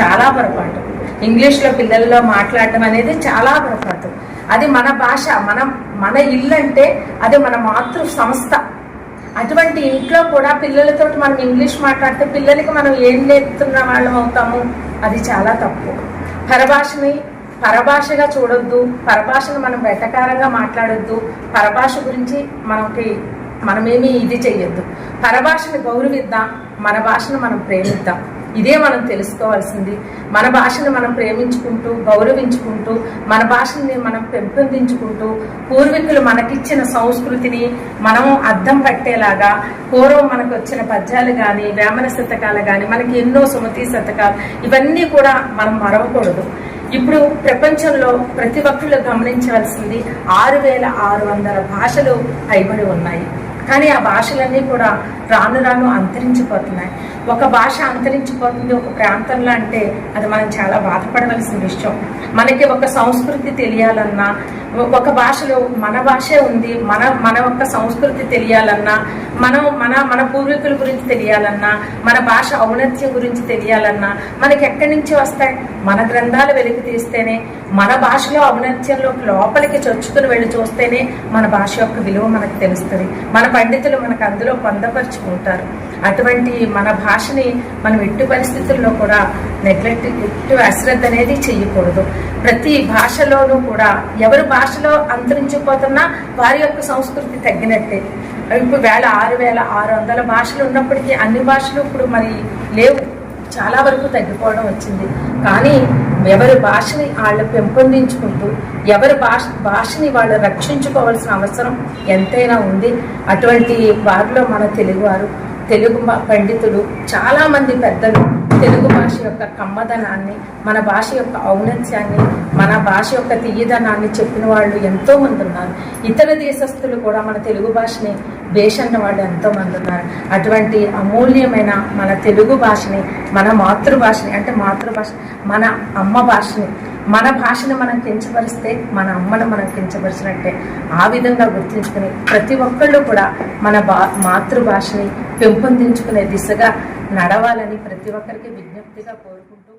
చాలా పొరపాటు. ఇంగ్లీష్లో పిల్లల్లో మాట్లాడడం అనేది చాలా పొరపాటు. అది మన భాష మన మన ఇల్లు అంటే అది మన మాతృ సంస్థ అటువంటి ఇంట్లో కూడా పిల్లలతో మనం ఇంగ్లీష్ మాట్లాడితే పిల్లలకి మనం ఏం నేర్పుతున్న వాళ్ళం అవుతాము? అది చాలా తప్పు. పరభాషని పరభాషగా చూడొద్దు పరభాషను మనం వెటకారంగా మాట్లాడొద్దు పరభాష గురించి మనకి మనమేమి ఇది చెయ్యొద్దు. పరభాషను గౌరవిద్దాం మన భాషను మనం ప్రేమిద్దాం. ఇదే మనం తెలుసుకోవాల్సింది. మన భాషను మనం ప్రేమించుకుంటూ గౌరవించుకుంటూ మన భాషని మనం పెంపొందించుకుంటూ పూర్వీకులు మనకిచ్చిన సంస్కృతిని మనం అర్థం పట్టేలాగా పూర్వం మనకు వచ్చిన పద్యాలు కానీ వేమన శతకాలు కానీ మనకి ఎన్నో సుమతి శతకాలు ఇవన్నీ కూడా మనం మరవకూడదు. ఇప్పుడు ప్రపంచంలో ప్రతి ఒక్కళ్ళు గమనించవలసింది ఆరు వేల ఆరు వందల భాషలు పైబడి ఉన్నాయి. కానీ ఆ భాషలన్నీ కూడా రాను రాను అంతరించిపోతున్నాయి. ఒక భాష అంతరించిపోతుంది ఒక ప్రాంతంలో అంటే అది మనం చాలా బాధపడవలసిన విషయం. మనకి ఒక సంస్కృతి తెలియాలన్నా ఒక భాషలో మన భాషే ఉంది మన మన యొక్క సంస్కృతి తెలియాలన్నా మనం మన మన పూర్వీకుల గురించి తెలియాలన్నా మన భాష ఔన్నత్యం గురించి తెలియాలన్నా మనకి ఎక్కడి నుంచి వస్తాయి? మన గ్రంథాలు వెలికి తీస్తేనే మన భాషలో ఔన్నత్యంలో లోపలికి చొచ్చుకుని వెళ్ళి చూస్తేనే మన భాష యొక్క విలువ మనకు తెలుస్తుంది. మన పండితులు మనకు అందులో పొందపరుచుకుంటారు. అటువంటి మన భాషని మనం ఎట్టి పరిస్థితుల్లో కూడా నెగ్లెక్ట్ ఎట్టి అశ్రద్ధ అనేది చెయ్యకూడదు. ప్రతి భాషలోనూ కూడా ఎవరి భాషలో అంతరించిపోతున్నా వారి యొక్క సంస్కృతి తగ్గినట్టే. ఇప్పుడు వేల ఆరు వేల ఆరు వందల భాషలు ఉన్నప్పటికీ అన్ని భాషలు ఇప్పుడు మరి లేవు. చాలా వరకు తగ్గిపోవడం వచ్చింది. కానీ ఎవరి భాషని వాళ్ళు పెంపొందించుకుంటూ ఎవరి భాష భాషని వాళ్ళు రక్షించుకోవాల్సిన అవసరం ఎంతైనా ఉంది. అటువంటి వారిలో మన తెలుగువారు తెలుగు మా- పండితులు చాలామంది పెద్దలు తెలుగు భాష యొక్క కమ్మదనాన్ని మన భాష యొక్క ఔన్నత్యాన్ని మన భాష యొక్క తీయదనాన్ని చెప్పిన వాళ్ళు ఎంతోమంది ఉన్నారు. ఇతర దేశస్తులు కూడా మన తెలుగు భాషని బేషన్న వాళ్ళు ఎంతోమంది ఉన్నారు. అటువంటి అమూల్యమైన మన తెలుగు భాషని మన మాతృభాషని అంటే మాతృభాష మన అమ్మ భాషని మన భాషను మనం కించపరిస్తే మన అమ్మను మనం కించపరిచినట్టే. ఆ విధంగా గుర్తించుకుని ప్రతి ఒక్కళ్ళు కూడా మన బా మాతృభాషని పెంపొందించుకునే దిశగా నడవాలని ప్రతి ఒక్కరికి విజ్ఞప్తిగా కోరుకుంటూ